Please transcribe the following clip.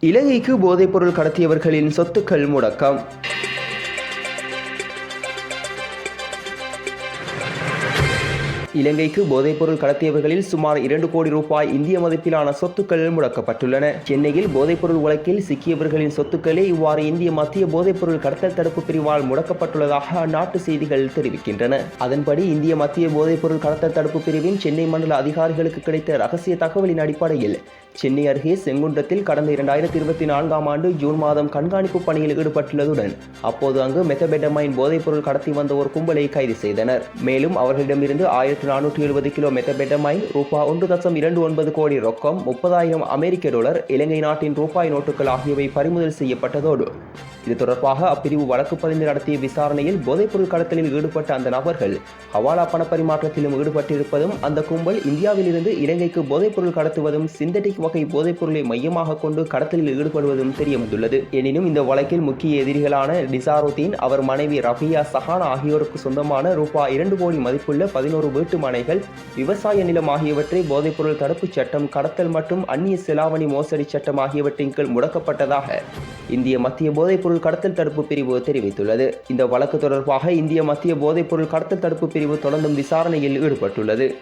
இலங்கைக்கு போதைப்பொருள் கடத்தியவர்களின் சொத்துக்கள் முடக்கம். இலங்கைக்கு போதைப்பொருள் கடத்தியவர்களில் சுமார் இரண்டு கோடி ரூபாய் இந்திய மதிப்பிலான சொத்துக்கள் முடக்கப்பட்டுள்ளன. சென்னையில் போதைப்பொருள் வழக்கில் சிக்கியவர்களின் சொத்துக்களே இவ்வாறு இந்திய மத்திய போதைப்பொருள் கடத்தல் தடுப்பு பிரிவால் முடக்கப்பட்டுள்ளதாக அந்நாட்டு செய்திகள் தெரிவிக்கின்றன. அதன்படி இந்திய மத்திய போதைப்பொருள் கடத்தல் தடுப்பு பிரிவின் சென்னை மண்டல அதிகாரிகளுக்கு கிடைத்த ரகசிய தகவலின் அடிப்படையில் சென்னை அருகே செங்குன்றத்தில் கடந்த இரண்டாயிரத்தி இருபத்தி நான்காம் ஆண்டு ஜூன் மாதம் கண்காணிப்பு பணியில் ஈடுபட்டுள்ளதுடன் அப்போது அங்கு மெத்தபெட்டமைன் போதைப்பொருள் கடத்தி வந்த ஒரு கும்பலை கைது செய்தனர். மேலும் அவர்களிடமிருந்து ஆயிரத்தி நானூற்றி எழுபது கிலோ மெத்தபெட்டமைன் ரூபாய் ஒன்று தசம் இரண்டு ஒன்பது கோடி ரொக்கம் முப்பதாயிரம் அமெரிக்க டாலர் இலங்கை நாட்டின் ரூபாய் நோட்டுகள் ஆகியவை பறிமுதல் செய்யப்பட்டதோடு இது தொடர்பாக அப்பிரிவு வழக்கு பதிந்து நடத்திய விசாரணையில் போதைப்பொருள் கடத்தலில் ஈடுபட்ட அந்த நபர்கள் ஹவாலா பணப்பரிமாற்றத்திலும் ஈடுபட்டிருப்பதும் அந்த கும்பல் இந்தியாவிலிருந்து இலங்கைக்கு போதைப்பொருள் கடத்துவதும் சிந்தட்டிக் வகை போதைப்பொருளை மையமாக கொண்டு கடத்தலில் ஈடுபடுவதும் தெரிய வந்துள்ளது எனினும் இந்த வழக்கில் முக்கிய எதிரிகளான டிசாருதீன் அவர் மனைவி ரஃபியா சஹானா ஆகியோருக்கு சொந்தமான ரூபாய் இரண்டு கோடி மதிப்புள்ள பதினோரு வீட்டு மனைகள் விவசாய நிலம் ஆகியவற்றை போதைப்பொருள் தடுப்புச் சட்டம் கடத்தல் மற்றும் அந்நிய செலாவணி மோசடி சட்டம் ஆகியவற்றின் கீழ் முடக்கப்பட்டதாக இந்திய மத்திய போதைப்பொருள் போதைப்பொருள் கடத்தல் தடுப்பு பிரிவு தெரிவித்துள்ளது. இந்த வழக்கு தொடர்பாக இந்திய மத்திய போதைப்பொருள் கடத்தல் தடுப்பு பிரிவு தொடர்ந்தும் விசாரணையில் ஈடுபட்டுள்ளது.